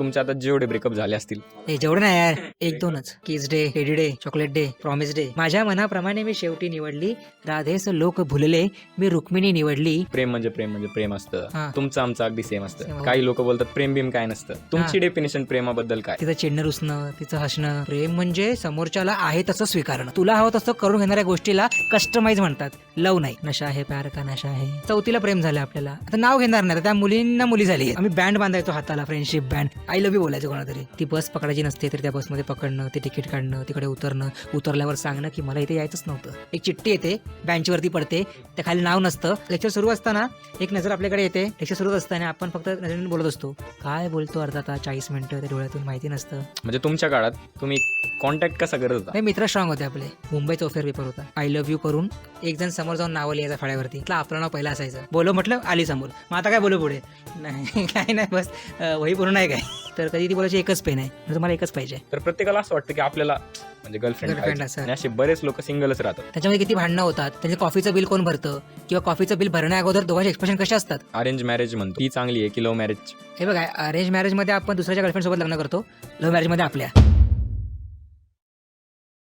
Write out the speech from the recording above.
तुमच्या आता जेवढे ब्रेकअप झाले असतील. हे जेवढं नाही यार. एक दोनच. Kiss day teddy day chocolate day promise day माझ्या मनाप्रमाणे मी शेवटी निवडली. राधेस लोक भुलले. मी रुक्मिणी निवडली. प्रेम म्हणजे प्रेम म्हणजे प्रेम हा. असतं तुमचं आमचं अगदी सेम Same, असतं. हो. काही लोक बोलतात प्रेम बिम काय नसतं. तुमची डेफिनेशन प्रेमाबद्दल काय? तिचं चिडणं रुसणं तिचं हसणं. प्रेम म्हणजे समोरच्याला आहे तसं स्वीकारणं. तुला हवं तसं करून घेणाऱ्या गोष्टीला कस्टमाइज म्हणतात. लव नाही. नशा आहे प्यार का नशा आहे? चौथीला प्रेम झालं आपल्याला. आता नाव घेणार नाही. आता त्या मुलींना मुली झाली. आम्ही बँड बांधायचो हाताला. Friendship band I love you बोलायचं कोणातरी. ती बस पकडायची नसते तर त्या बसमध्ये पकडणं ते तिकीट काढणं तिकडे उतरणं उतरल्यावर सांगणं की मला इथे यायचंच नव्हतं. एक चिठ्ठी येते बेंचवरती पडते त्या खाली नाव नसतं. लेक्चर सुरू असताना एक नजर आपल्याकडे येते. लेक्चर सुरू असताना आपण फक्त नजरेने बोलत असतो. काय बोलतो अर्धा तास चाळीस मिनिटं त्या डोळ्यातून माहिती नसतं. म्हणजे तुमच्या काळात तुम्ही कॉन्टॅक्ट कसा करत होता? नाही मित्र स्ट्रॉंग होते आपले. मुंबईचा ऑफेअर पेपर होता. आय लव्ह यू करून एक जण समोर जाऊन नावं लिहायचं फळ्यावरती. आपलं नाव पहिलं असायचं. बोलो म्हटलं आली समोर. मग आता काय बोलू पुढे? नाही काय नाही बस. वही पूर्ण आहे काय? तर कधी ती बोलायची एकच पेन आहे. मला एकच पाहिजे. तर प्रत्येकाला असं वाटतं की आपल्याला म्हणजे Girlfriend गर्लफ्रेंड असं. आणि असे बरेच लोक सिंगलच राहतात. त्याच्यामध्ये किती भांडणं होतात त्यांचे कॉफीचं बिल कोण भरतं? किंवा कॉफीचं बिल भरण्या अगोदर दोघांचे एक्सप्रेशन कसे असतात? अरेंज मॅरेज म्हणतो. ती चांगली आहे की लव्ह मॅरेज हे बघा अरेंज मॅरेजमध्ये आपण दुसऱ्याच्या गर्लफ्रेंड सोबत लग्न करतो. लव्ह मॅरेजमध्ये आपल्या.